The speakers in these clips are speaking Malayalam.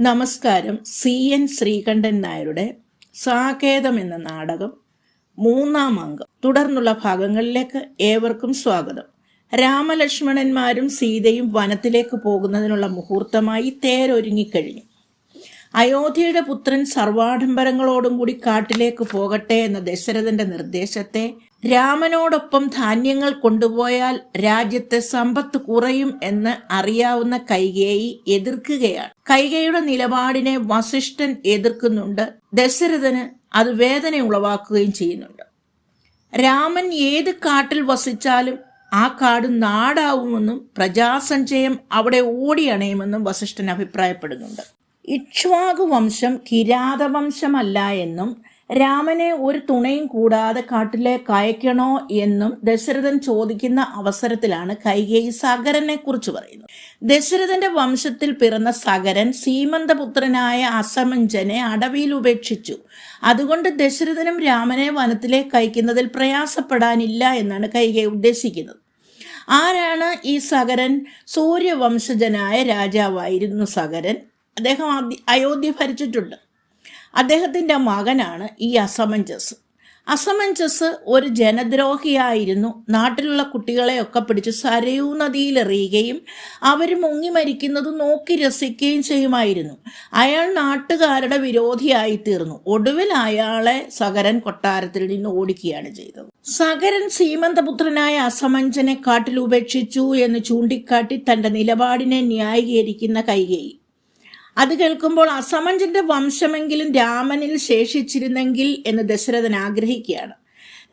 നമസ്കാരം. സി. എൻ. ശ്രീകണ്ഠൻ നായരുടെ സാകേതം എന്ന നാടകം മൂന്നാം അംഗം. തുടർന്നുള്ള ഭാഗങ്ങളിലേക്ക് ഏവർക്കും സ്വാഗതം. രാമലക്ഷ്മണന്മാരും സീതയും വനത്തിലേക്ക് പോകുന്നതിനുള്ള മുഹൂർത്തമായി തേരൊരുങ്ങിക്കഴിഞ്ഞു. അയോധ്യയുടെ പുത്രൻ സർവാഡംബരങ്ങളോടും കൂടി കാട്ടിലേക്ക് പോകട്ടെ എന്ന ദശരഥന്റെ നിർദ്ദേശത്തെ രാമനോടൊപ്പം ധാന്യങ്ങൾ കൊണ്ടുപോയാൽ രാജ്യത്തെ സമ്പത്ത് കുറയും എന്ന് അറിയാവുന്ന കൈകേയി എതിർക്കുകയാണ്. കൈകയുടെ നിലപാടിനെ വസിഷ്ഠൻ എതിർക്കുന്നുണ്ട്. ദശരഥന് അത് വേദന ഉളവാക്കുകയും ചെയ്യുന്നുണ്ട്. രാമൻ ഏത് കാട്ടിൽ വസിച്ചാലും ആ കാട് നാടാവുമെന്നും പ്രജാസഞ്ചയം അവിടെ ഓടിയണയുമെന്നും വസിഷ്ഠൻ അഭിപ്രായപ്പെടുന്നുണ്ട്. ഇക്ഷ്വാകു വംശം കിരാതവംശമല്ല എന്നും രാമനെ ഒരു തുണയും കൂടാതെ കാട്ടിലെ കയക്കണോ എന്നും ദശരഥൻ ചോദിക്കുന്ന അവസരത്തിലാണ് കൈകേയി സകരനെ കുറിച്ച് പറയുന്നത്. ദശരഥന്റെ വംശത്തിൽ പിറന്ന സഗരൻ സീമന്തപുത്രനായ അസമഞ്ജനെ അടവിയിൽ ഉപേക്ഷിച്ചു. അതുകൊണ്ട് ദശരഥനും രാമനെ വനത്തിലേക്ക് കയക്കുന്നതിൽ പ്രയാസപ്പെടാനില്ല എന്നാണ് കൈകേയി ഉദ്ദേശിക്കുന്നത്. ആരാണ് ഈ സകരൻ സൂര്യവംശജനായ രാജാവായിരുന്നു സകരൻ അദ്ദേഹം അയോധ്യ ഭരിച്ചിട്ടുണ്ട്. അദ്ദേഹത്തിന്റെ മകനാണ് ഈ അസമഞ്ചസ് അസമഞ്ചസ് ഒരു ജനദ്രോഹിയായിരുന്നു. നാട്ടിലുള്ള കുട്ടികളെയൊക്കെ പിടിച്ച് സരയൂ നദിയിലെറിയുകയും അവർ മുങ്ങി മരിക്കുന്നത് നോക്കി രസിക്കുകയും ചെയ്യുമായിരുന്നു. അയാൾ നാട്ടുകാരുടെ വിരോധിയായി തീർന്നു. ഒടുവിൽ അയാളെ സകരൻ കൊട്ടാരത്തിൽ നിന്ന് ഓടിക്കുകയാണ് ചെയ്തത്. സകരൻ സീമന്തപുത്രനായ അസമഞ്ചനെ കാട്ടിൽ ഉപേക്ഷിച്ചു എന്ന് ചൂണ്ടിക്കാട്ടി തന്റെ നിലപാടിനെ ന്യായീകരിക്കുന്ന കൈകേയി. അത് കേൾക്കുമ്പോൾ അസമഞ്ജന്റെ വംശമെങ്കിലും രാമനിൽ ശേഷിച്ചിരുന്നെങ്കിൽ എന്ന് ദശരഥൻ ആഗ്രഹിക്കുകയാണ്.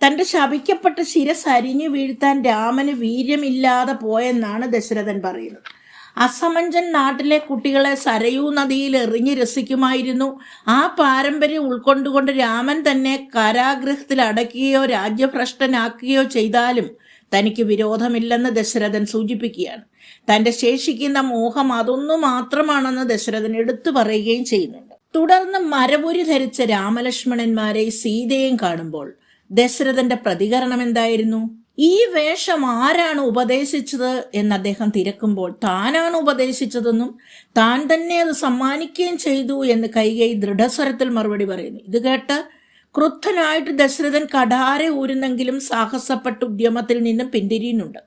തന്റെ ശപിക്കപ്പെട്ട ശിരസ് അരിഞ്ഞു വീഴ്ത്താൻ രാമന് വീര്യമില്ലാതെ പോയെന്നാണ് ദശരഥൻ പറയുന്നത്. അസമഞ്ജൻ നാട്ടിലെ കുട്ടികളെ സരയൂ നദിയിൽ എറിഞ്ഞ് രസിക്കുമായിരുന്നു. ആ പാരമ്പര്യം ഉൾക്കൊണ്ടുകൊണ്ട് രാമൻ തന്നെ കാരാഗൃഹത്തിൽ അടക്കുകയോ രാജ്യഭ്രഷ്ടനാക്കുകയോ ചെയ്താലും തനിക്ക് വിരോധമില്ലെന്ന് ദശരഥൻ സൂചിപ്പിക്കുകയാണ്. തന്റെ ശേഷിക്കുന്ന മോഹം അതൊന്നു മാത്രമാണെന്ന് ദശരഥൻ എടുത്തു പറയുകയും ചെയ്യുന്നുണ്ട്. തുടർന്ന് മരപുരി ധരിച്ച രാമലക്ഷ്മണന്മാരെ സീതയും കാണുമ്പോൾ ദശരഥന്റെ പ്രതികരണം എന്തായിരുന്നു? ഈ വേഷം ആരാണ് ഉപദേശിച്ചത് എന്ന് അദ്ദേഹം തിരക്കുമ്പോൾ താനാണ് ഉപദേശിച്ചതെന്നും താൻ തന്നെ അത് സമ്മാനിക്കുകയും ചെയ്തു എന്ന് കൈകൈ ദൃഢസ്വരത്തിൽ മറുപടി പറയുന്നു. ഇത് കേട്ട് ക്രുദ്ധനായിട്ട് ദശരഥൻ കടാര ഊരുന്നെങ്കിലും സാഹസപ്പെട്ട ഉദ്യമത്തിൽ നിന്നും പിന്തിരിയുന്നുണ്ട്.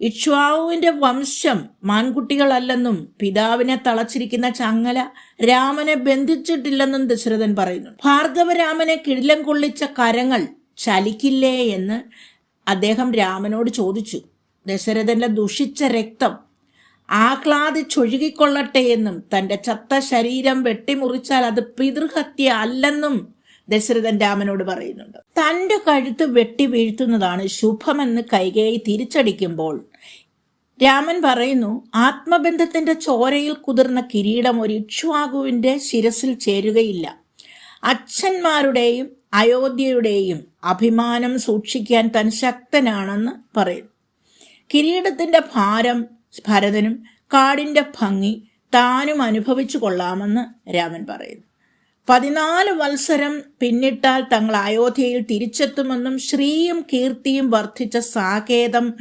ഇക്ഷ്വാവുവിന്റെ വംശം മാൻകുട്ടികളല്ലെന്നും പിതാവിനെ തളച്ചിരിക്കുന്ന ചങ്ങല രാമനെ ബന്ധിച്ചിട്ടില്ലെന്നും ദശരഥൻ പറയുന്നു. ഭാർഗവരാമനെ കിടിലം കൊള്ളിച്ച കരങ്ങൾ ചലിക്കില്ലേ എന്ന് അദ്ദേഹം രാമനോട് ചോദിച്ചു. ദശരഥന്റെ ദുഷിച്ച രക്തം ആഹ്ലാദിച്ചൊഴുകിക്കൊള്ളട്ടെ എന്നും തന്റെ ചത്ത ശരീരം വെട്ടിമുറിച്ചാൽ അത് പിതൃഹത്യ അല്ലെന്നും ദശരഥൻ രാമനോട് പറയുന്നുണ്ട് തന്റെ കഴുത്ത് വെട്ടി വീഴ്ത്തുന്നതാണ് ശുഭമെന്ന് കൈകേയി തിരിച്ചടിക്കുമ്പോൾ. രാമൻ പറയുന്നു ആത്മബന്ധത്തിന്റെ ചോരയിൽ കുതിർന്ന കിരീടം ഒരു ഇക്ഷ്വാകുവിന്റെ ശിരസിൽ ചേരുകയില്ല. അച്ഛന്മാരുടെയും അയോധ്യയുടെയും അഭിമാനം സൂക്ഷിക്കാൻ താൻ ശക്തനാണെന്ന് പറയുന്നു. കിരീടത്തിന്റെ ഭാരം ഭരതനും കാടിന്റെ ഭംഗി താനും അനുഭവിച്ചു കൊള്ളാമെന്ന് രാമൻ പറയുന്നു. പതിനാല് മത്സരം പിന്നിട്ടാൽ തങ്ങൾ അയോധ്യയിൽ തിരിച്ചെത്തുമെന്നും ശ്രീയും കീർത്തിയും വർദ്ധിച്ച സാകേതം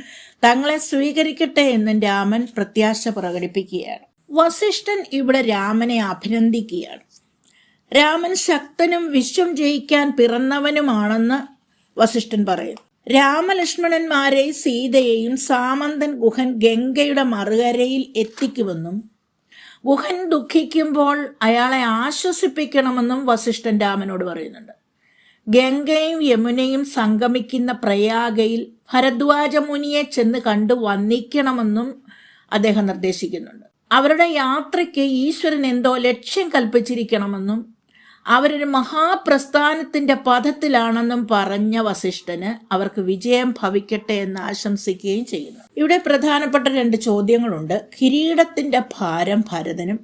തങ്ങളെ സ്വീകരിക്കട്ടെ എന്നും രാമൻ പ്രത്യാശ പ്രകടിപ്പിക്കുകയാണ്. വസിഷ്ഠൻ ഇവിടെ രാമനെ അഭിനന്ദിക്കുകയാണ്. രാമൻ ശക്തനും വിശ്വം ജയിക്കാൻ പിറന്നവനുമാണെന്ന് വസിഷ്ഠൻ പറയുന്നു രാമലക്ഷ്മണന്മാരെ സീതയെയും സാമന്തൻ ഗുഹൻ ഗംഗയുടെ മറുകരയിൽ എത്തിക്കുമെന്നും ഗുഹൻ ദുഃഖിക്കുമ്പോൾ അയാളെ ആശ്വസിപ്പിക്കണമെന്നും വസിഷ്ഠൻ രാമനോട് പറയുന്നുണ്ട്. ഗംഗയും യമുനയും സംഗമിക്കുന്ന പ്രയാഗയിൽ ഭരദ്വാജ മുനിയെ ചെന്ന് കണ്ടു വന്നിക്കണമെന്നും അദ്ദേഹം നിർദ്ദേശിക്കുന്നുണ്ട്. അവരുടെ യാത്രയ്ക്ക് ഈശ്വരൻ എന്തോ ലക്ഷ്യം കൽപ്പിച്ചിരിക്കണമെന്നും അവരൊരു മഹാപ്രസ്ഥാനത്തിന്റെ പഥത്തിലാണെന്നും പറഞ്ഞ വസിഷ്ഠന് അവർക്ക് വിജയം ഭവിക്കട്ടെ എന്ന് ആശംസിക്കുകയും ചെയ്യുന്നു. ഇവിടെ പ്രധാനപ്പെട്ട രണ്ട് ചോദ്യങ്ങളുണ്ട്. കിരീടത്തിന്റെ ഭാരം ഭരതനും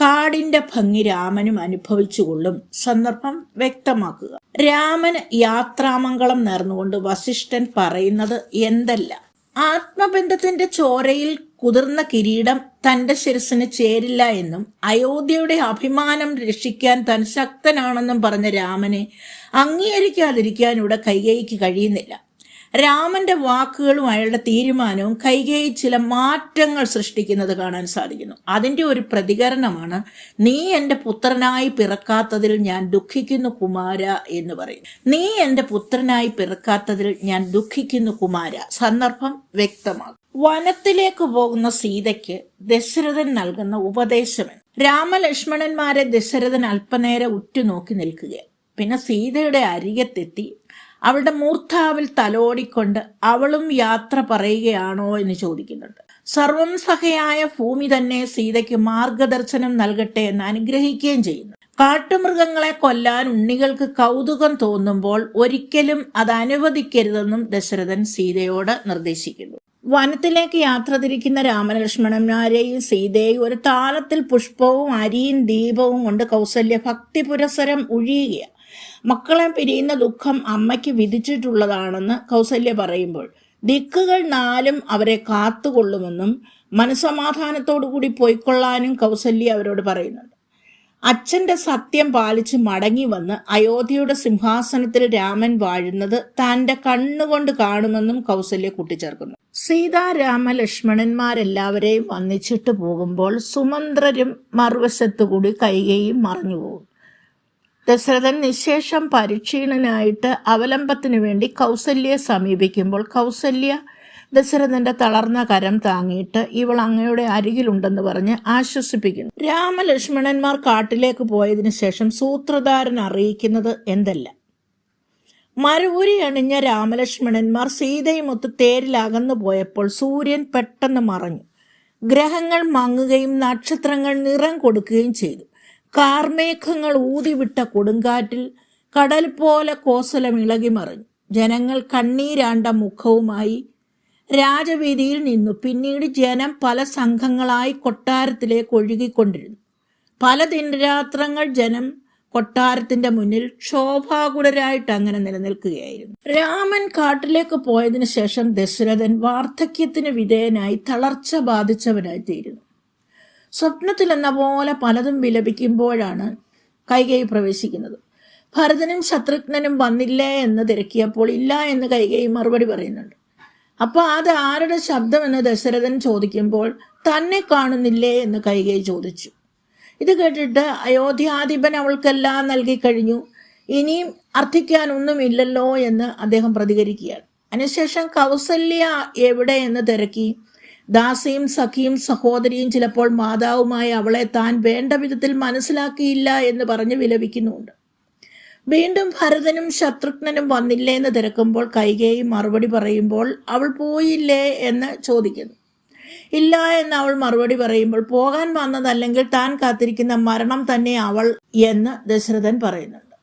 കാടിന്റെ ഭംഗി രാമനും അനുഭവിച്ചുകൊള്ളും സന്ദർഭം വ്യക്തമാക്കുക. രാമന് യാത്രാമംഗളം നേർന്നുകൊണ്ട് വസിഷ്ഠൻ പറയുന്നത് എന്തല്ല? ആത്മബന്ധത്തിന്റെ ചോരയിൽ കുതിർന്ന കിരീടം തന്റെ ശിരസിന് ചേരില്ല എന്നും അയോധ്യയുടെ അഭിമാനം രക്ഷിക്കാൻ താൻ ശക്തനാണെന്നും പറഞ്ഞ രാമനെ അംഗീകരിക്കാതിരിക്കാൻ ഇവിടെ കൈകൈക്ക് കഴിയുന്നില്ല. രാമന്റെ വാക്കുകളും അയാളുടെ തീരുമാനവും കൈകേയി ചില മാറ്റങ്ങൾ സൃഷ്ടിക്കുന്നത് കാണാൻ സാധിക്കുന്നു. അതിന്റെ ഒരു പ്രതികരണമാണ് നീ എന്റെ പുത്രനായി പിറക്കാത്തതിൽ ഞാൻ ദുഃഖിക്കുന്നു കുമാര എന്ന് പറയും നീ എന്റെ പുത്രനായി പിറക്കാത്തതിൽ ഞാൻ ദുഃഖിക്കുന്നു കുമാര. സന്ദർഭം വ്യക്തമാകും. വനത്തിലേക്ക് പോകുന്ന സീതയ്ക്ക് ദശരഥൻ നൽകുന്ന ഉപദേശമൻ രാമലക്ഷ്മണന്മാരെ ദശരഥൻ അല്പനേരം ഉറ്റുനോക്കി നിൽക്കുക പിന്നെ സീതയുടെ അരികത്തെത്തി അവളുടെ മൂർധാവിൽ തലോടിക്കൊണ്ട് അവളും യാത്ര പറയുകയാണോ എന്ന് ചോദിക്കുന്നുണ്ട്. സർവം സഹയായ ഭൂമി തന്നെ സീതയ്ക്ക് മാർഗദർശനം നൽകട്ടെ എന്ന് അനുഗ്രഹിക്കുകയും ചെയ്യുന്നു. കാട്ടുമൃഗങ്ങളെ കൊല്ലാൻ ഉണ്ണികൾക്ക് കൗതുകം തോന്നുമ്പോൾ ഒരിക്കലും അത് അനുവദിക്കരുതെന്നും ദശരഥൻ സീതയോട് നിർദ്ദേശിക്കുന്നു. വനത്തിലേക്ക് യാത്ര തിരിക്കുന്ന രാമലക്ഷ്മണന്മാരെയും സീതയെയും ഒരു താളത്തിൽ പുഷ്പവും അരിയും ദീപവും കൊണ്ട് കൗസല്യ ഭക്തി പുരസരം ഒഴിയുകയാണ് മക്കളെ പിരിയുന്ന ദുഃഖം അമ്മയ്ക്ക് വിധിച്ചിട്ടുള്ളതാണെന്ന് കൗസല്യ പറയുമ്പോൾ ദിക്കുകൾ നാലും അവരെ കാത്തുകൊള്ളുമെന്നും മനസമാധാനത്തോടു കൂടി പോയിക്കൊള്ളാനും കൗസല്യ അവരോട് പറയുന്നുണ്ട്. അച്ഛന്റെ സത്യം പാലിച്ച് മടങ്ങി വന്ന് അയോധ്യയുടെ സിംഹാസനത്തിൽ രാമൻ വാഴുന്നത് തന്റെ കണ്ണുകൊണ്ട് കാണുമെന്നും കൗസല്യ കൂട്ടിച്ചേർക്കുന്നു. സീതാരാമ ലക്ഷ്മണന്മാരെല്ലാവരെയും വന്നിച്ചിട്ട് പോകുമ്പോൾ സുമന്ത്രരും മറുവശത്തുകൂടി കൈകയും മറഞ്ഞുപോകും. ദശരഥൻ നിശേഷം പരിക്ഷീണനായിട്ട് അവലംബത്തിനു വേണ്ടി കൗസല്യയെ സമീപിക്കുമ്പോൾ കൗസല്യ ദശരഥന്റെ തളർന്ന കരം താങ്ങിയിട്ട് ഇവൾ അങ്ങയുടെ അരികിലുണ്ടെന്ന് പറഞ്ഞ് ആശ്വസിപ്പിക്കുന്നു. രാമലക്ഷ്മണന്മാർ കാട്ടിലേക്ക് പോയതിനു ശേഷം സൂത്രധാരൻ അറിയിക്കുന്നത് എന്തല്ല? മരവുരി അണിഞ്ഞ രാമലക്ഷ്മണന്മാർ സീതയുമൊത്ത് തേരിൽ അകന്നു പോയപ്പോൾ സൂര്യൻ പെട്ടെന്ന് മറഞ്ഞു. ഗ്രഹങ്ങൾ മങ്ങുകയും നക്ഷത്രങ്ങൾ നിറം കൊടുക്കുകയും ചെയ്തു. കാർമേഘങ്ങൾ ഊതിവിട്ട കൊടുങ്കാറ്റിൽ കടൽ പോലെ കോസലം ഇളകി മറിഞ്ഞു. ജനങ്ങൾ കണ്ണീരാണ്ട മുഖവുമായി രാജവീതിയിൽ നിന്നു പിന്നീട് ജനം പല സംഘങ്ങളായി കൊട്ടാരത്തിലേക്ക് ഒഴുകിക്കൊണ്ടിരുന്നു. പല ദിനരാത്രങ്ങൾ ജനം കൊട്ടാരത്തിന്റെ മുന്നിൽ ക്ഷോഭാകുലരായിട്ട് അങ്ങനെ നിലനിൽക്കുകയായിരുന്നു. രാമൻ കാട്ടിലേക്ക് പോയതിനു ശേഷം ദശരഥൻ വാർദ്ധക്യത്തിന് വിധേയനായി തളർച്ച ബാധിച്ചവനായി തീരുന്നു. സ്വപ്നത്തിൽ എന്ന പോലെ പലതും വിലപിക്കുമ്പോഴാണ് കൈകൈ പ്രവേശിക്കുന്നത്. ഭരതനും ശത്രുഘ്നനും വന്നില്ലേ എന്ന് തിരക്കിയപ്പോൾ ഇല്ല എന്ന് കൈകൈ മറുപടി പറയുന്നുണ്ട്. അപ്പോൾ അത് ആരുടെ ശബ്ദമെന്ന് ദശരഥൻ ചോദിക്കുമ്പോൾ തന്നെ കാണുന്നില്ലേ എന്ന് കൈകൈ ചോദിച്ചു. ഇത് കേട്ടിട്ട് അയോധ്യാധിപൻ അവൾക്കെല്ലാം നൽകി കഴിഞ്ഞു. ഇനിയും അർത്ഥിക്കാനൊന്നുമില്ലല്ലോ എന്ന് അദ്ദേഹം പ്രതികരിക്കുകയാണ്. അതിനുശേഷം കൗസല്യ എവിടെ എന്ന് തിരക്കി. ദാസിയും സഖിയും സഹോദരിയും ചിലപ്പോൾ മാതാവുമായി അവളെ താൻ വേണ്ട വിധത്തിൽ മനസ്സിലാക്കിയില്ല എന്ന് പറഞ്ഞ് വിലപിക്കുന്നുണ്ട് വീണ്ടും ഭരതനും ശത്രുഘ്നനും വന്നില്ലേ എന്ന് തിരക്കുമ്പോൾ കൈകേയി മറുപടി പറയുമ്പോൾ അവൾ പോയില്ലേ എന്ന് ചോദിക്കുന്നു. ഇല്ല എന്ന് അവൾ മറുപടി പറയുമ്പോൾ പോകാൻ വന്നതല്ലെങ്കിൽ താൻ കാത്തിരിക്കുന്ന മരണം തന്നെ അവൾ എന്ന് ദശരഥൻ പറയുന്നുണ്ട്.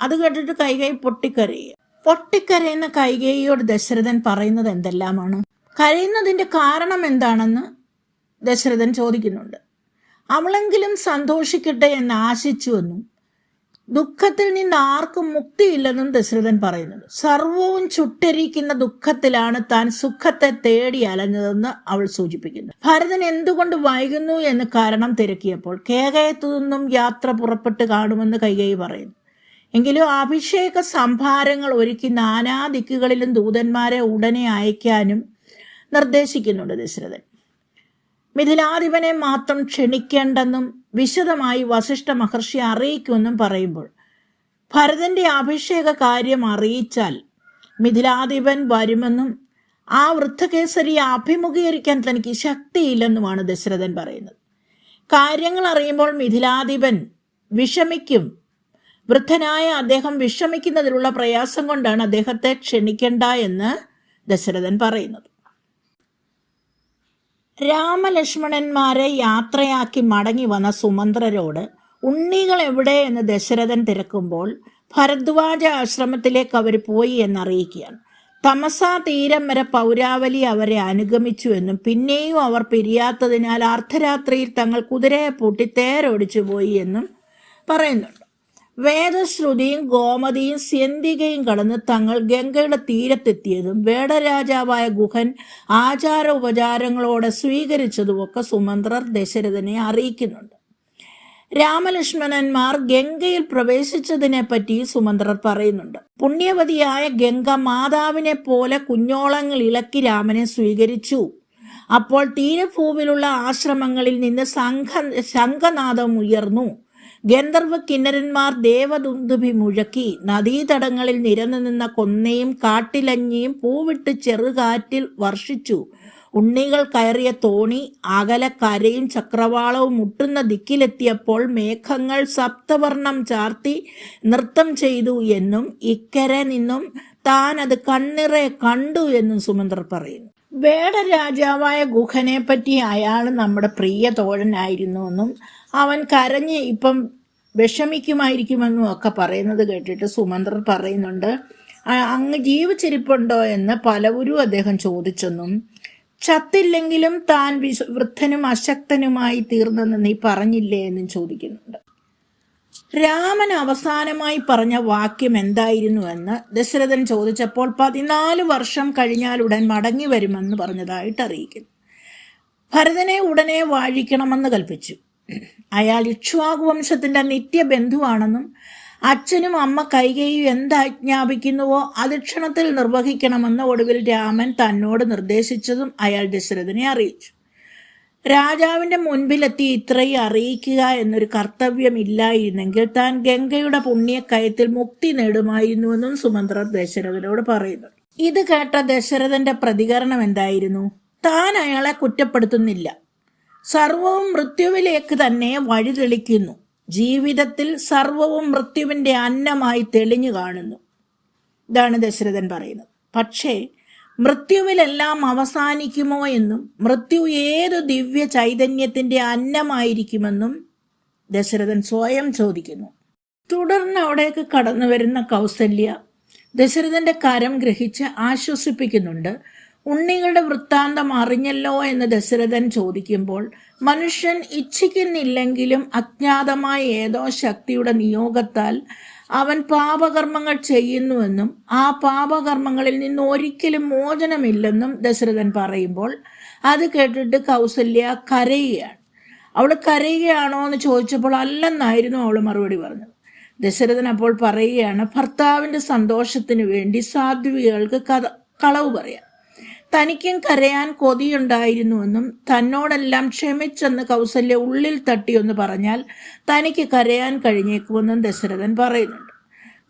അത് കേട്ടിട്ട് കൈകൈ പൊട്ടിക്കരയുക പൊട്ടിക്കരയുന്ന കൈകേയിയോട് ദശരഥൻ പറയുന്നത് എന്തെല്ലാമാണ്? കരയുന്നതിന്റെ കാരണം എന്താണെന്ന് ദശരഥൻ ചോദിക്കുന്നുണ്ട്. അവളെങ്കിലും സന്തോഷിക്കട്ടെ എന്ന് ആശിച്ചുവെന്നും ദുഃഖത്തിൽ നിന്ന് ആർക്കും മുക്തിയില്ലെന്നും ദശരഥൻ പറയുന്നുണ്ട്. സർവവും ചുട്ടരിക്കുന്ന ദുഃഖത്തിലാണ് താൻ സുഖത്തെ തേടി അലഞ്ഞതെന്ന് അവൾ സൂചിപ്പിക്കുന്നു. ഭരതൻ എന്തുകൊണ്ട് വൈകുന്നു എന്ന് കാരണം തിരക്കിയപ്പോൾ കേകയത്തു നിന്നും യാത്ര പുറപ്പെട്ട് കാണുമെന്ന് കൈകൈ പറയുന്നു. എങ്കിലും അഭിഷേക സംഭാരങ്ങൾ ഒരുക്കി നാനാ ദിക്കുകളിലും ദൂതന്മാരെ ഉടനെ അയക്കാനും നിർദ്ദേശിക്കുന്നുണ്ട് ദശരഥൻ. മിഥിലാധിപനെ മാത്രം ക്ഷണിക്കേണ്ടെന്നും വിശദമായി വസിഷ്ഠ മഹർഷി അറിയിക്കുമെന്നും പറയുമ്പോൾ ഭരതന്റെ അഭിഷേക കാര്യം അറിയിച്ചാൽ മിഥിലാധിപൻ വരുമെന്നും ആ വൃദ്ധകേസരിയെ അഭിമുഖീകരിക്കാൻ തനിക്ക് ശക്തിയില്ലെന്നുമാണ് ദശരഥൻ പറയുന്നത്. കാര്യങ്ങൾ അറിയുമ്പോൾ മിഥിലാധിപൻ വിഷമിക്കും. വൃദ്ധനായ അദ്ദേഹം വിഷമിക്കുന്നതിലുള്ള പ്രയാസം കൊണ്ടാണ് അദ്ദേഹത്തെ ക്ഷണിക്കേണ്ട എന്ന് ദശരഥൻ പറയുന്നത്. രാമലക്ഷ്മണന്മാരെ യാത്രയാക്കി മടങ്ങി വന്ന സുമന്ത്രരോട് ഉണ്ണികൾ എവിടെ എന്ന് ദശരഥൻ തിരക്കുമ്പോൾ ഭരദ്വാജ ആശ്രമത്തിലേക്ക് അവർ പോയി എന്നറിയിക്കുകയാണ്. തമസാ തീരം വരെ പൗരാവലി അവരെ അനുഗമിച്ചു എന്നും പിന്നെയും അവർ പിരിയാത്തതിനാൽ അർദ്ധരാത്രിയിൽ തങ്ങൾ കുതിരയെ പൂട്ടി തേരോടിച്ചു പോയി എന്നും പറയുന്നുണ്ട്. വേദശ്രുതിയും ഗോമതിയും സ്യന്തികയും കടന്ന് തങ്ങൾ ഗംഗയുടെ തീരത്തെത്തിയതും വേടരാജാവായ ഗുഹൻ ആചാര ഉപചാരങ്ങളോടെ സ്വീകരിച്ചതുമൊക്കെ സുമന്ത്രർ ദശരഥനെ അറിയിക്കുന്നുണ്ട്. രാമലക്ഷ്മണന്മാർ ഗംഗയിൽ പ്രവേശിച്ചതിനെപ്പറ്റി സുമന്ത്രർ പറയുന്നുണ്ട്. പുണ്യവതിയായ ഗംഗ മാതാവിനെ പോലെ കുഞ്ഞോളങ്ങൾ ഇളക്കി രാമനെ സ്വീകരിച്ചു. അപ്പോൾ തീരഭൂവിലുള്ള ആശ്രമങ്ങളിൽ നിന്ന് സംഘ ശംഖനാദം ഉയർന്നു. ഗന്ധർവ കിന്നരന്മാർ ദേവദുന്ദുഭി മുഴക്കി നദീതടങ്ങളിൽ നിരന്നു നിന്ന കൊന്നയും കാട്ടിലഞ്ഞിയും പൂവിട്ട് ചെറുകാറ്റിൽ വർഷിച്ചു. ഉണ്ണികൾ കയറിയ തോണി അകലെ കരയും ചക്രവാളവും മുട്ടുന്ന ദിക്കിലെത്തിയപ്പോൾ മേഘങ്ങൾ സപ്തവർണം ചാർത്തി നൃത്തം ചെയ്തു എന്നും ഇക്കര നിന്നും താൻ അത് കണ്ണിറെ കണ്ടു എന്നും സുമന്ത്രർ പറയുന്നു. വേട രാജാവായ ഗുഹനെ പറ്റി അയാൾ നമ്മുടെ പ്രിയ തോഴനായിരുന്നുവെന്നും അവൻ കരഞ്ഞ് ഇപ്പം വിഷമിക്കുമായിരിക്കുമെന്നും ഒക്കെ പറയുന്നത് കേട്ടിട്ട് സുമന്ത്രർ പറയുന്നുണ്ട് അങ്ങ് ജീവിച്ചിരിപ്പുണ്ടോ? എന്ന് പലവരും അദ്ദേഹം ചോദിച്ചെന്നും ചത്തില്ലെങ്കിലും താൻ വിശ വൃദ്ധനും അശക്തനുമായി തീർന്നെന്ന് നീ പറഞ്ഞില്ലേ? എന്നും ചോദിക്കുന്നുണ്ട്. രാമൻ അവസാനമായി പറഞ്ഞ വാക്യം എന്തായിരുന്നുവെന്ന് ദശരഥൻ ചോദിച്ചപ്പോൾ പതിനാല് വർഷം കഴിഞ്ഞാൽ ഉടൻ മടങ്ങി വരുമെന്ന് പറഞ്ഞതായിട്ട് അറിയിക്കുന്നു. ഭരതനെ ഉടനെ വാഴിക്കണമെന്ന് കൽപ്പിച്ചു. അയാൾ ഇക്ഷ്വാകു വംശത്തിന്റെ നിത്യബന്ധുവാണെന്നും അച്ഛനും അമ്മ കൈകയും എന്താജ്ഞാപിക്കുന്നുവോ അത് ക്ഷണത്തിൽ നിർവഹിക്കണമെന്ന് ഒടുവിൽ രാമൻ തന്നോട് നിർദ്ദേശിച്ചതും അയാൾ ദശരഥനെ അറിയിച്ചു. രാജാവിന്റെ മുൻപിലെത്തി ഇത്രയും അറിയിക്കുക എന്നൊരു കർത്തവ്യമില്ലായിരുന്നെങ്കിൽ താൻ ഗംഗയുടെ പുണ്യക്കയത്തിൽ മുക്തി നേടുമായിരുന്നുവെന്നും സുമന്ത്രർ ദശരഥനോട് പറയുന്നു. ഇത് കേട്ട ദശരഥന്റെ പ്രതികരണം എന്തായിരുന്നു? താൻ അയാളെ കുറ്റപ്പെടുത്തുന്നില്ല. സർവവും മൃത്യുവിലേക്ക് തന്നെ വഴിതെളിക്കുന്നു. ജീവിതത്തിൽ സർവവും മൃത്യുവിന്റെ അന്നമായി തെളിഞ്ഞു കാണുന്നു. ഇതാണ് ദശരഥൻ പറയുന്നത്. പക്ഷേ മൃത്യുവിലെല്ലാം അവസാനിക്കുമോ എന്നും മൃത്യു ഏതു ദിവ്യ ചൈതന്യത്തിന്റെ അന്നമായിരിക്കുമെന്നും ദശരഥൻ സ്വയം ചോദിക്കുന്നു. തുടർന്ന് അവിടേക്ക് കടന്നു വരുന്ന കൗസല്യ ദശരഥന്റെ കരം ഗ്രഹിച്ച് ആശ്വസിപ്പിക്കുന്നുണ്ട്. ഉണ്ണികളുടെ വൃത്താന്തം അറിഞ്ഞല്ലോ എന്ന് ദശരഥൻ ചോദിക്കുമ്പോൾ മനുഷ്യൻ ഇച്ഛിക്കുന്നില്ലെങ്കിലും അജ്ഞാതമായ ഏതോ ശക്തിയുടെ നിയോഗത്താൽ അവൻ പാപകർമ്മങ്ങൾ ചെയ്യുന്നുവെന്നും ആ പാപകർമ്മങ്ങളിൽ നിന്ന് ഒരിക്കലും മോചനമില്ലെന്നും ദശരഥൻ പറയുമ്പോൾ അത് കേട്ടിട്ട് കൗസല്യ കരയുകയാണ്. അവൾ കരയുകയാണോ എന്ന് ചോദിച്ചപ്പോൾ അല്ലെന്നായിരുന്നു അവൾ മറുപടി പറഞ്ഞത്. ദശരഥൻ അപ്പോൾ പറയുകയാണ് ഭർത്താവിന്റെ സന്തോഷത്തിന് വേണ്ടി സാധ്വികൾക്ക് കഥ കളവ് പറയാം. തനിക്കും കരയാൻ കൊതിയുണ്ടായിരുന്നുവെന്നും തന്നോടെല്ലാം ക്ഷമിച്ചെന്ന് കൗസല്യ ഉള്ളിൽ തട്ടിയൊന്ന് പറഞ്ഞാൽ തനിക്ക് കരയാൻ കഴിഞ്ഞേക്കുമെന്നും ദശരഥൻ പറയുന്നുണ്ട്.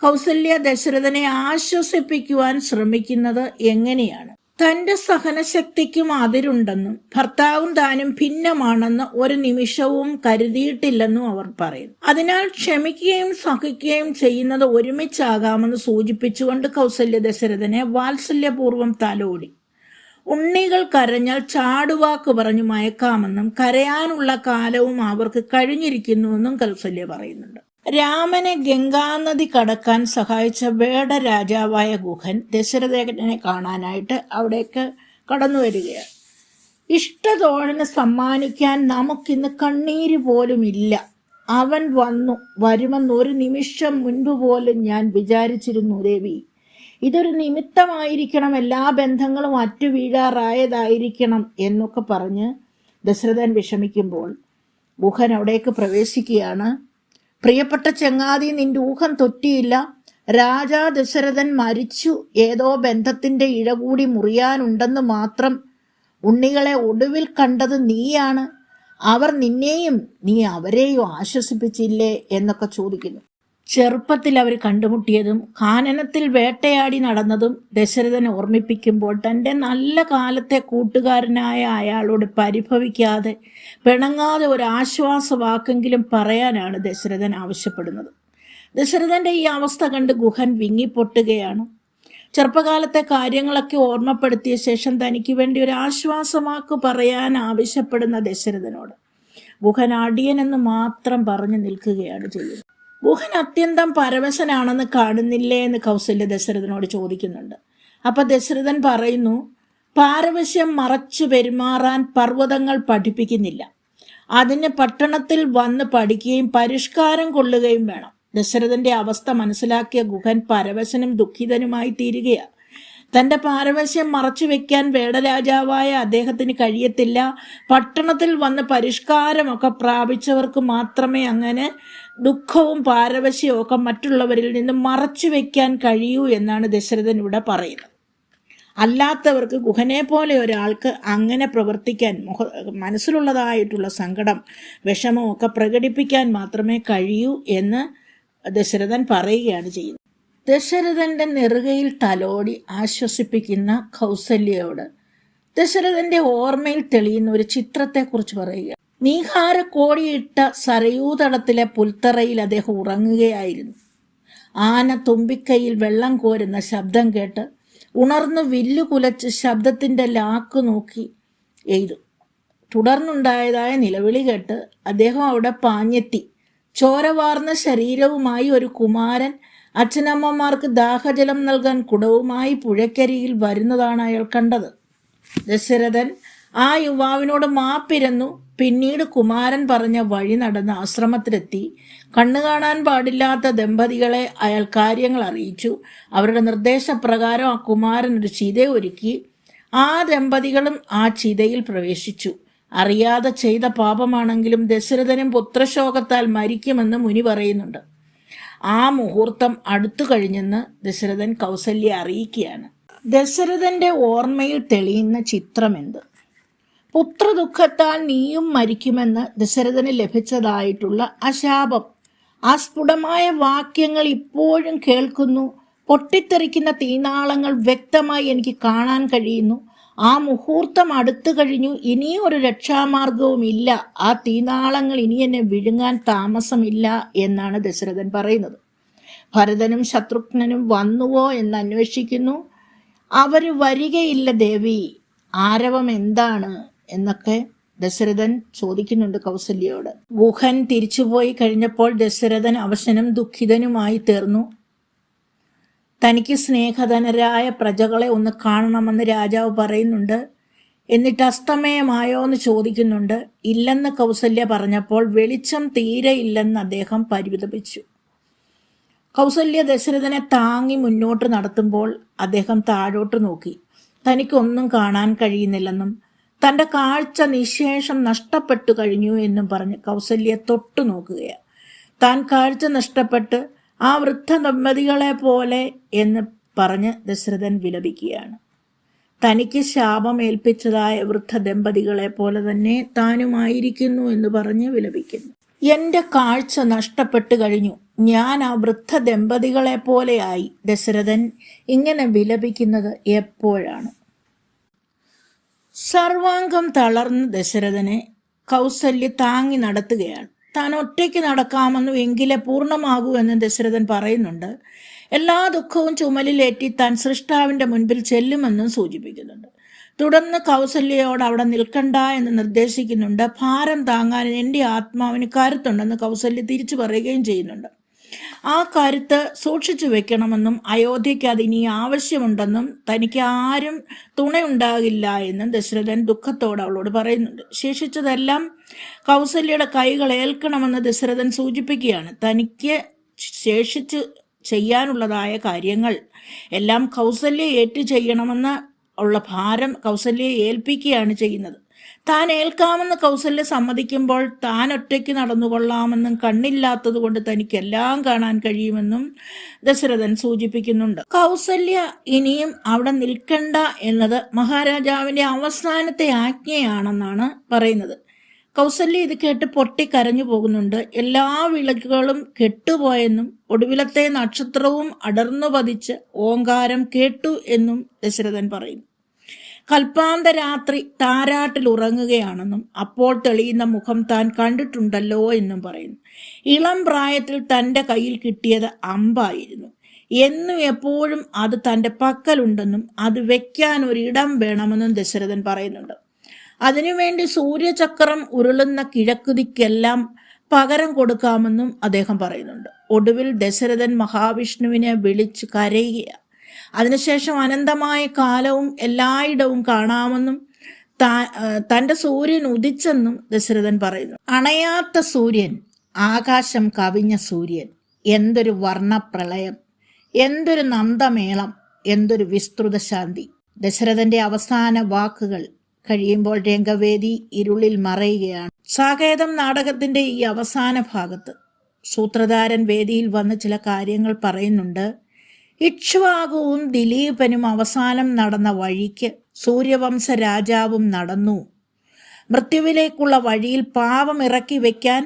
കൗസല്യ ദശരഥനെ ആശ്വസിപ്പിക്കുവാൻ ശ്രമിക്കുന്നത് എങ്ങനെയാണ്? തന്റെ സഹനശക്തിക്കും അതിരുണ്ടെന്നും ഭർത്താവും താനും ഭിന്നമാണെന്ന് ഒരു നിമിഷവും കരുതിയിട്ടില്ലെന്നും അവർ പറയുന്നു. അതിനാൽ ക്ഷമിക്കുകയും സഹിക്കുകയും ചെയ്യുന്നത് ഒരുമിച്ചാകാമെന്ന് സൂചിപ്പിച്ചുകൊണ്ട് കൗസല്യ ദശരഥനെ വാത്സല്യപൂർവം തലോടി. ഉണ്ണികൾ കരഞ്ഞാൽ ചാടുവാക്ക് പറഞ്ഞു മയക്കാമെന്നും കരയാനുള്ള കാലവും അവർക്ക് കഴിഞ്ഞിരിക്കുന്നുവെന്നും കൗസല്യ പറയുന്നുണ്ട്. രാമനെ ഗംഗാനദി കടക്കാൻ സഹായിച്ച വേട രാജാവായ ഗുഹൻ ദശരഥനെ കാണാനായിട്ട് അവിടേക്ക് കടന്നു വരികയാണ്. ഇഷ്ടതോഴന് സമ്മാനിക്കാൻ നമുക്കിന്ന് കണ്ണീര് പോലും ഇല്ല അവൻ വന്നു. വരുമെന്ന് ഒരു നിമിഷം മുൻപ് പോലും ഞാൻ വിചാരിച്ചിരുന്നു ദേവി. ഇതൊരു നിമിത്തമായിരിക്കണം എല്ലാ ബന്ധങ്ങളും അറ്റുവീഴാറായതായിരിക്കണം എന്നൊക്കെ പറഞ്ഞ് ദശരഥൻ വിഷമിക്കുമ്പോൾ ഊഹൻ അവിടേക്ക് പ്രവേശിക്കുകയാണ്. പ്രിയപ്പെട്ട ചങ്ങാതി നിന്റെ ഊഹം തൊറ്റിയില്ല രാജാ ദശരഥൻ മരിച്ചു. ഏതോ ബന്ധത്തിന്റെ ഇഴ കൂടി മുറിയാനുണ്ടെന്ന് മാത്രം ഉണ്ണികളെ ഒടുവിൽ കണ്ടത് നീയാണ്. അവർ നിന്നെയും നീ അവരെയും ആശ്വസിപ്പിച്ചില്ലേ എന്നൊക്കെ ചോദിക്കുന്നു. ചെറുപ്പത്തിൽ അവർ കണ്ടുമുട്ടിയതും കാനനത്തിൽ വേട്ടയാടി നടന്നതും ദശരഥനെ ഓർമ്മിപ്പിക്കുമ്പോൾ തന്റെ നല്ല കാലത്തെ കൂട്ടുകാരനായ അയാളോട് പരിഭവിക്കാതെ പിണങ്ങാതെ ഒരു ആശ്വാസ ആശ്വാസവാക്കെങ്കിലും പറയാനാണ് ദശരഥൻ ആവശ്യപ്പെടുന്നത്. ദശരഥന്റെ ഈ അവസ്ഥ കണ്ട് ഗുഹൻ വിങ്ങിപ്പൊട്ടുകയാണ്. ചെറുപ്പകാലത്തെ കാര്യങ്ങളൊക്കെ ഓർമ്മപ്പെടുത്തിയ ശേഷം തനിക്ക് വേണ്ടി ഒരു ആശ്വാസമാക്ക് പറയാൻ ആവശ്യപ്പെടുന്ന ദശരഥനോട് ഗുഹൻ അടിയനെന്ന് മാത്രം പറഞ്ഞു നിൽക്കുകയാണ് ചെയ്യുന്നത്. ഗുഹൻ അത്യന്തം പരവശനാണെന്ന് കാണുന്നില്ലേ എന്ന് കൗസല്യ ദശരഥനോട് ചോദിക്കുന്നുണ്ട്. അപ്പൊ ദശരഥൻ പറയുന്നു പാരവശ്യം മറച്ചു പെരുമാറാൻ പർവതങ്ങൾ പഠിപ്പിക്കുന്നില്ല. അതിന് പട്ടണത്തിൽ വന്ന് പഠിക്കുകയും പരിഷ്കാരം കൊള്ളുകയും വേണം. ദശരഥന്റെ അവസ്ഥ മനസ്സിലാക്കിയ ഗുഹൻ പരവശനും ദുഃഖിതനുമായി തീരുകയാണ്. തന്റെ പാരവശ്യം മറച്ചു വെക്കാൻ വേടരാജാവായ അദ്ദേഹത്തിന് കഴിയത്തില്ല. പട്ടണത്തിൽ വന്ന് പരിഷ്കാരമൊക്കെ പ്രാപിച്ചവർക്ക് മാത്രമേ അങ്ങനെ ദുഃഖവും പാരവശ്യവും ഒക്കെ മറ്റുള്ളവരിൽ നിന്ന് മറച്ചു വെക്കാൻ കഴിയൂ എന്നാണ് ദശരഥൻ ഇവിടെ പറയുന്നത്. അല്ലാത്തവർക്ക് ഗുഹനെ പോലെ ഒരാൾക്ക് അങ്ങനെ പ്രവർത്തിക്കാൻ മുഖ മനസ്സിലുള്ളതായിട്ടുള്ള സങ്കടം വിഷമമൊക്കെ പ്രകടിപ്പിക്കാൻ മാത്രമേ കഴിയൂ എന്ന് ദശരഥൻ പറയുകയാണ് ചെയ്യുന്നത്. ദശരഥന്റെ നെറുകയിൽ തലോടി ആശ്വസിപ്പിക്കുന്ന കൗസല്യയോട് ദശരഥന്റെ ഓർമ്മയിൽ തെളിയുന്ന ഒരു ചിത്രത്തെക്കുറിച്ച് പറയുക. നീഹാര കോടിയിട്ട സരയൂതടത്തിലെ പുൽത്തറയിൽ അദ്ദേഹം ഉറങ്ങുകയായിരുന്നു. ആന തുമ്പിക്കൈയിൽ വെള്ളം കോരുന്ന ശബ്ദം കേട്ട് ഉണർന്നു വില്ലു കുലച്ച് ശബ്ദത്തിന്റെ ലാക്ക് നോക്കി എയ്തു. തുടർന്നുണ്ടായതായ നിലവിളി കേട്ട് അദ്ദേഹം അവിടെ പാഞ്ഞെത്തി. ചോരവാർന്ന ശരീരവുമായി ഒരു കുമാരൻ അച്ഛനമ്മമാർക്ക് ദാഹജലം നൽകാൻ കുടവുമായി പുഴക്കരിയിൽ വരുന്നതാണ് അയാൾ കണ്ടത്. ദശരഥൻ ആ യുവാവിനോട് മാപ്പിരന്നു പിന്നീട് കുമാരൻ പറഞ്ഞ വഴി നടന്ന് ആശ്രമത്തിലെത്തി. കണ്ണു കാണാൻ പാടില്ലാത്ത ദമ്പതികളെ അയാൾ കാര്യങ്ങൾ അറിയിച്ചു. അവരുടെ നിർദ്ദേശപ്രകാരം ആ കുമാരൻ ഒരു ചിത ഒരുക്കി. ആ ദമ്പതികളും ആ ചിതയിൽ പ്രവേശിച്ചു. അറിയാതെ ചെയ്ത പാപമാണെങ്കിലും ദശരഥനും പുത്രശോകത്താൽ മരിക്കുമെന്ന് മുനി പറയുന്നുണ്ട്. ആ മുഹൂർത്തം അടുത്തു കഴിഞ്ഞെന്ന് ദശരഥൻ കൗസല്യെ അറിയിക്കുകയാണ്. ദശരഥന്റെ ഓർമ്മയിൽ തെളിയുന്ന ചിത്രമെന്ത്? പുത്രദുഃഖത്താൽ നീയും മരിക്കുമെന്ന് ദശരഥന് ലഭിച്ചതായിട്ടുള്ള അശാപം. ആ സ്ഫുടമായ വാക്യങ്ങൾ ഇപ്പോഴും കേൾക്കുന്നു. പൊട്ടിത്തെറിക്കുന്ന തീനാളങ്ങൾ വ്യക്തമായി എനിക്ക് കാണാൻ കഴിയുന്നു. ആ മുഹൂർത്തം അടുത്തു കഴിഞ്ഞു. ഇനിയും ഒരു രക്ഷാമാർഗവും ഇല്ല. ആ തീനാളങ്ങൾ ഇനി എന്നെ വിഴുങ്ങാൻ താമസമില്ല എന്നാണ് ദശരഥൻ പറയുന്നത്. ഭരതനും ശത്രുഘ്നനും വന്നുവോ എന്ന് അന്വേഷിക്കുന്നു. അവർ വരികയില്ല ദേവി. ആരവം എന്താണ്? എന്നൊക്കെ ദശരഥൻ ചോദിക്കുന്നുണ്ട് കൗസല്യയോട് ഗുഹൻ തിരിച്ചുപോയി കഴിഞ്ഞപ്പോൾ ദശരഥൻ അവശനും ദുഃഖിതനുമായി തീർന്നു. തനിക്ക് സ്നേഹധനരായ പ്രജകളെ ഒന്ന് കാണണമെന്ന് രാജാവ് പറയുന്നുണ്ട്. എന്നിട്ട് അസ്തമയമായോ എന്ന് ചോദിക്കുന്നുണ്ട്. ഇല്ലെന്ന് കൗസല്യ പറഞ്ഞപ്പോൾ വെളിച്ചം തീരെ ഇല്ലെന്ന് അദ്ദേഹം പരിവിതപിച്ചു കൗസല്യ ദശരഥനെ താങ്ങി മുന്നോട്ട് നടത്തുമ്പോൾ അദ്ദേഹം താഴോട്ട് നോക്കി. തനിക്കൊന്നും കാണാൻ കഴിയുന്നില്ലെന്നും തന്റെ കാഴ്ച നിശേഷം നഷ്ടപ്പെട്ടു കഴിഞ്ഞു എന്നും പറഞ്ഞ് കൗസല്യ തൊട്ടു നോക്കുകയാണ്. താൻ കാഴ്ച നഷ്ടപ്പെട്ട് ആ വൃദ്ധ ദമ്പതികളെ പോലെ എന്ന് പറഞ്ഞ് ദശരഥൻ വിലപിക്കുകയാണ്. തനിക്ക് ശാപം ഏൽപ്പിച്ചതായ വൃദ്ധ ദമ്പതികളെ പോലെ തന്നെ താനുമായിരിക്കുന്നു എന്ന് പറഞ്ഞ് വിലപിക്കുന്നു. എന്റെ കാഴ്ച നഷ്ടപ്പെട്ടു കഴിഞ്ഞു. ഞാൻ ആ വൃദ്ധ ദമ്പതികളെ പോലെയായി ദശരഥൻ ഇങ്ങനെ വിലപിക്കുന്നത് എപ്പോഴാണ്? സർവാംഗം തളർന്ന ദശരഥനെ കൗസല്യ താങ്ങി നടത്തുകയാണ്. താൻ ഒറ്റയ്ക്ക് നടക്കാമെന്നും എങ്കിലേ പൂർണമാകൂ എന്ന് ദശരഥൻ പറയുന്നുണ്ട്. എല്ലാ ദുഃഖവും ചുമലിലേറ്റി താൻ സൃഷ്ടാവിന്റെ മുൻപിൽ ചെല്ലുമെന്നും സൂചിപ്പിക്കുന്നുണ്ട്. തുടർന്ന് കൗസല്യയോട് അവിടെ നിൽക്കണ്ട എന്ന് നിർദ്ദേശിക്കുന്നുണ്ട്. ഭാരം താങ്ങാൻ എന്റെ ആത്മാവിന് കരുത്തുണ്ടെന്ന് കൗസല്യ തിരിച്ചു പറയുകയും ചെയ്യുന്നുണ്ട്. ആ കരുത്ത് സൂക്ഷിച്ചു വെക്കണമെന്നും അയോധ്യയ്ക്ക് ഇനി ആവശ്യമുണ്ടെന്നും തനിക്ക് ആരും തുണയുണ്ടാകില്ല എന്നും ദശരഥൻ ദുഃഖത്തോടെ അവളോട് പറയുന്നുണ്ട്. ശേഷിച്ചതെല്ലാം കൗസല്യയുടെ കൈകൾ ഏൽക്കണമെന്ന് ദശരഥൻ സൂചിപ്പിക്കുകയാണ്. തനിക്ക് ശേഷിച്ച് ചെയ്യാനുള്ളതായ കാര്യങ്ങൾ എല്ലാം കൗസല്യ ഏറ്റു ചെയ്യണമെന്ന് ഉള്ള ഭാരം കൗസല്യയെ ഏൽപ്പിക്കുകയാണ് ചെയ്യുന്നത്. താൻ ഏൽക്കാമെന്ന് കൗസല്യ സമ്മതിക്കുമ്പോൾ താൻ ഒറ്റയ്ക്ക് നടന്നുകൊള്ളാമെന്നും കണ്ണില്ലാത്തത് കൊണ്ട് തനിക്ക് എല്ലാം കാണാൻ കഴിയുമെന്നും ദശരഥൻ സൂചിപ്പിക്കുന്നുണ്ട്. കൗസല്യ ഇനിയും അവിടെ നിൽക്കണ്ട എന്നത് മഹാരാജാവിന്റെ അവസാനത്തെ ആജ്ഞയാണെന്നാണ് പറയുന്നത്. കൗസല്യ ഇത് കേട്ട് പൊട്ടി കരഞ്ഞു പോകുന്നുണ്ട്. എല്ലാ വിളക്കുകളും കെട്ടുപോയെന്നും ഒടുവിലത്തെ നക്ഷത്രവും അടർന്നു പതിച്ച് ഓങ്കാരം കേട്ടു എന്നും ദശരഥൻ പറയുന്നു. കൽപ്പാന്ത രാത്രി താരാട്ടിൽ ഉറങ്ങുകയാണെന്നും അപ്പോൾ തെളിയുന്ന മുഖം താൻ കണ്ടിട്ടുണ്ടല്ലോ എന്നും പറയുന്നു. ഇളം പ്രായത്തിൽ തന്റെ കയ്യിൽ കിട്ടിയത് അമ്പായിരുന്നു. എന്നും എപ്പോഴും അത് തന്റെ പക്കലുണ്ടെന്നും അത് വെക്കാൻ ഒരിടം വേണമെന്നും ദശരഥൻ പറയുന്നുണ്ട്. അതിനുവേണ്ടി സൂര്യചക്രം ഉരുളുന്ന കിഴക്കുതിക്കെല്ലാം പകരം കൊടുക്കാമെന്നും അദ്ദേഹം പറയുന്നുണ്ട്. ഒടുവിൽ ദശരഥൻ മഹാവിഷ്ണുവിനെ വിളിച്ച് കരയുകയാണ്. അതിനുശേഷം അനന്തമായ കാലവും എല്ലായിടവും കാണാമെന്നും തന്റെ സൂര്യൻ ഉദിച്ചെന്നും ദശരഥൻ പറയുന്നു. അണയാത്ത സൂര്യൻ ആകാശം കവിഞ്ഞ സൂര്യൻ എന്തൊരു വർണപ്രളയം എന്തൊരു നന്ദമേളം എന്തൊരു വിസ്തൃത ശാന്തി. ദശരഥന്റെ അവസാന വാക്കുകൾ കഴിയുമ്പോൾ രംഗവേദി ഇരുളിൽ മറയുകയാണ്. സാകേതം നാടകത്തിന്റെ ഈ അവസാന ഭാഗത്ത് സൂത്രധാരൻ വേദിയിൽ വന്ന് ചില കാര്യങ്ങൾ പറയുന്നുണ്ട്. ഇക്ഷ്വാകുവും ദിലീപനും അവസാനം നടന്ന വഴിക്ക് സൂര്യവംശ രാജാവും നടന്നു. മൃത്യുവിലേക്കുള്ള വഴിയിൽ പാവം ഇറക്കി വെക്കാൻ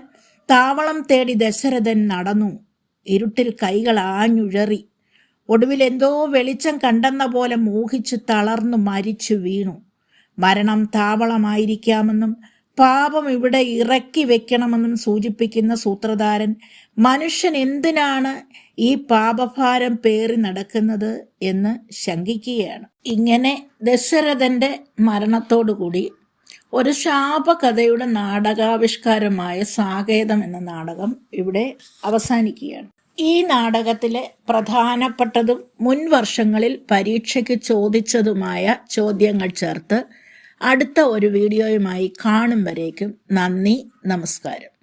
താവളം തേടി ദശരഥൻ നടന്നു. ഇരുട്ടിൽ കൈകൾ ആഞ്ഞുഴറി. ഒടുവിൽ എന്തോ വെളിച്ചം കണ്ടെന്ന പോലെ മോഹിച്ച് തളർന്നു മരിച്ചു വീണു. മരണം താവളമായിരിക്കാമെന്നും പാപം ഇവിടെ ഇറക്കി വെക്കണമെന്നും സൂചിപ്പിക്കുന്ന സൂത്രധാരൻ മനുഷ്യൻ എന്തിനാണ് ഈ പാപഭാരം പേറി നടക്കുന്നത്? എന്ന് ശങ്കിക്കുകയാണ്. ഇങ്ങനെ ദശരഥന്റെ മരണത്തോടുകൂടി ഒരു ശാപകഥയുടെ നാടകാവിഷ്കാരമായ സാകേതം എന്ന നാടകം ഇവിടെ അവസാനിക്കുകയാണ്. ഈ നാടകത്തിലെ പ്രധാനപ്പെട്ടതും മുൻ വർഷങ്ങളിൽ പരീക്ഷയ്ക്ക് ചോദിച്ചതുമായ ചോദ്യങ്ങൾ ചേർത്ത് അടുത്ത ഒരു വീഡിയോയുമായി കാണും വരേക്കും. നന്ദി നമസ്കാരം.